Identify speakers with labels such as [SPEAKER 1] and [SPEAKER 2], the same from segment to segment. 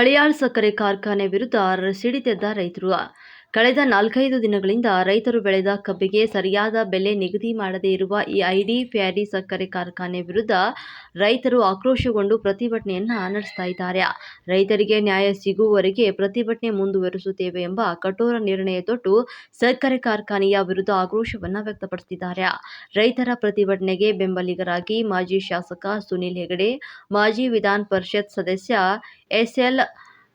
[SPEAKER 1] ಹಳಿಯಾಳ್ ಸಕ್ಕರೆ ಕಾರ್ಖಾನೆ ವಿರುದ್ಧ ಸಿಡಿದೆದ್ದ ರೈತರು ಕಳೆದ ನಾಲ್ಕೈದು ದಿನಗಳಿಂದ ರೈತರು ಬೆಳೆದ ಕಬ್ಬಿಗೆ ಸರಿಯಾದ ಬೆಲೆ ನಿಗದಿ ಮಾಡದೇ ಇರುವ ಈ ಐಡಿ ಫ್ಯಾರಿ ಸಕ್ಕರೆ ಕಾರ್ಖಾನೆ ವಿರುದ್ಧ ರೈತರು ಆಕ್ರೋಶಗೊಂಡು ಪ್ರತಿಭಟನೆಯನ್ನ ನಡೆಸ್ತಾ ಇದ್ದಾರೆ. ರೈತರಿಗೆ ನ್ಯಾಯ ಸಿಗುವವರೆಗೆ ಪ್ರತಿಭಟನೆ ಮುಂದುವರಿಸುತ್ತೇವೆ ಎಂಬ ಕಠೋರ ನಿರ್ಣಯ ತೊಟ್ಟು ಸಕ್ಕರೆ ಕಾರ್ಖಾನೆಯ ವಿರುದ್ಧ ಆಕ್ರೋಶವನ್ನ ವ್ಯಕ್ತಪಡಿಸಿದ್ದಾರೆ. ರೈತರ ಪ್ರತಿಭಟನೆಗೆ ಬೆಂಬಲಿಗರಾಗಿ ಮಾಜಿ ಶಾಸಕ ಸುನಿಲ್ ಹೆಗಡೆ, ಮಾಜಿ ವಿಧಾನ ಪರಿಷತ್ ಸದಸ್ಯ ಎಸ್ಎಲ್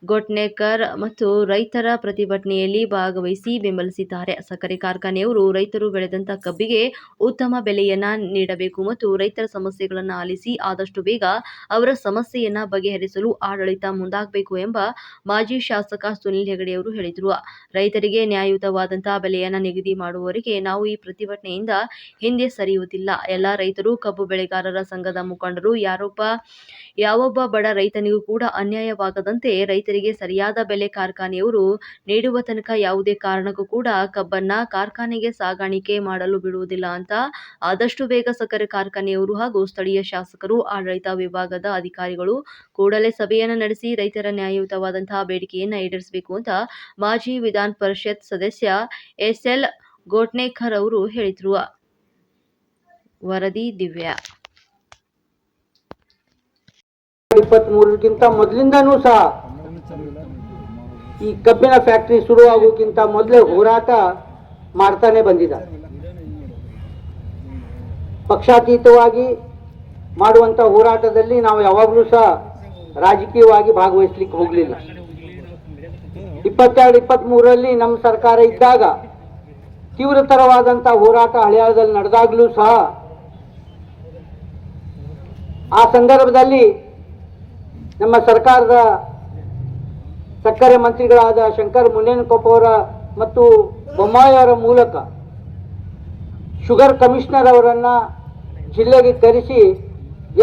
[SPEAKER 1] ಗೊಟ್ನೇಕರ್ ಮತ್ತು ರೈತರ ಪ್ರತಿಭಟನೆಯಲ್ಲಿ ಭಾಗವಹಿಸಿ ಬೆಂಬಲಿಸಿದ್ದಾರೆ. ಸಕ್ಕರೆ ಕಾರ್ಖಾನೆಯವರು ರೈತರು ಬೆಳೆದಂತ ಕಬ್ಬಿಗೆ ಉತ್ತಮ ಬೆಲೆಯನ್ನ ನೀಡಬೇಕು ಮತ್ತು ರೈತರ ಸಮಸ್ಯೆಗಳನ್ನು ಆಲಿಸಿ ಆದಷ್ಟು ಬೇಗ ಅವರ ಸಮಸ್ಯೆಯನ್ನ ಬಗೆಹರಿಸಲು ಆಡಳಿತ ಮುಂದಾಗಬೇಕು ಎಂಬ ಮಾಜಿ ಶಾಸಕ ಸುನಿಲ್ ಹೆಗಡೆಯವರು ಹೇಳಿದರು. ರೈತರಿಗೆ ನ್ಯಾಯಯುತವಾದಂತಹ ಬೆಲೆಯನ್ನ ನಿಗದಿ ಮಾಡುವವರಿಗೆ ನಾವು ಈ ಪ್ರತಿಭಟನೆಯಿಂದ ಹಿಂದೆ ಸರಿಯುವುದಿಲ್ಲ. ಎಲ್ಲ ರೈತರು ಕಬ್ಬು ಬೆಳೆಗಾರರ ಸಂಘದ ಮುಖಂಡರು, ಯಾರೊಬ್ಬ, ಯಾವೊಬ್ಬ ಬಡ ರೈತನಿಗೂ ಕೂಡ ಅನ್ಯಾಯವಾಗದಂತೆ ರೈತರಿಗೆ ಸರಿಯಾದ ಬೆಲೆ ಕಾರ್ಖಾನೆಯವರು ನೀಡುವ ತನಕ ಯಾವುದೇ ಕಾರಣಕ್ಕೂ ಕೂಡ ಕಬ್ಬನ್ನ ಕಾರ್ಖಾನೆಗೆ ಸಾಗಾಣಿಕೆ ಮಾಡಲು ಬಿಡುವುದಿಲ್ಲ ಅಂತ ಆದಷ್ಟು ಬೇಗ ಸಕ್ಕರೆ ಕಾರ್ಖಾನೆಯವರು ಹಾಗೂ ಸ್ಥಳೀಯ ಶಾಸಕರು, ಆಡಳಿತ ವಿಭಾಗದ ಅಧಿಕಾರಿಗಳು ಕೂಡಲೇ ಸಭೆಯನ್ನು ನಡೆಸಿ ರೈತರ ನ್ಯಾಯಯುತವಾದಂತಹ ಬೇಡಿಕೆಯನ್ನ ಈಡೇರಿಸಬೇಕು ಅಂತ ಮಾಜಿ ವಿಧಾನ ಪರಿಷತ್ ಸದಸ್ಯ ಎಸ್ಎಲ್ ಗೋಟ್ನೇಕರ್ ಅವರು ಹೇಳಿದರು. ವರದಿ ದಿವ್ಯಾ.
[SPEAKER 2] ಇಪ್ಪತ್ತ್ ಮೂರಕ್ಕಿಂತ ಮೊದಲಿಂದನೂ ಸಹ ಈ ಕಬ್ಬಿನ ಫ್ಯಾಕ್ಟರಿ ಶುರುವಾಗೋಕ್ಕಿಂತ ಮೊದಲೇ ಹೋರಾಟ ಮಾಡ್ತಾನೆ ಬಂದಿದ್ದಾರೆ ಪಕ್ಷಾತೀತವಾಗಿ ಮಾಡುವಂಥ ಹೋರಾಟದಲ್ಲಿ ನಾವು ಯಾವಾಗಲೂ ಸಹ ರಾಜಕೀಯವಾಗಿ ಭಾಗವಹಿಸ್ಲಿಕ್ಕೆ ಹೋಗಲಿಲ್ಲ. ಇಪ್ಪತ್ತೆರಡು ಇಪ್ಪತ್ತ್ಮೂರರಲ್ಲಿ ನಮ್ಮ ಸರ್ಕಾರ ಇದ್ದಾಗ ತೀವ್ರತರವಾದಂಥ ಹೋರಾಟ ಹಳೆಯದಲ್ಲಿ ನಡೆದಾಗಲೂ ಸಹ ಆ ಸಂದರ್ಭದಲ್ಲಿ ನಮ್ಮ ಸರ್ಕಾರದ ಸಕ್ಕರೆ ಮಂತ್ರಿಗಳಾದ ಶಂಕರ್ ಮುನೇನ್ ಅವರ ಮತ್ತು ಬೊಮ್ಮಾಯಿಯವರ ಮೂಲಕ ಶುಗರ್ ಕಮಿಷನರ್ ಅವರನ್ನು ಜಿಲ್ಲೆಗೆ ಕರೆಸಿ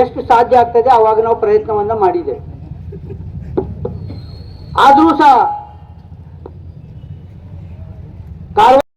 [SPEAKER 2] ಎಷ್ಟು ಸಾಧ್ಯ ಆಗ್ತದೆ ಆವಾಗ ನಾವು ಪ್ರಯತ್ನವನ್ನು ಮಾಡಿದ್ದೇವೆ. ಆದರೂ ಸಹ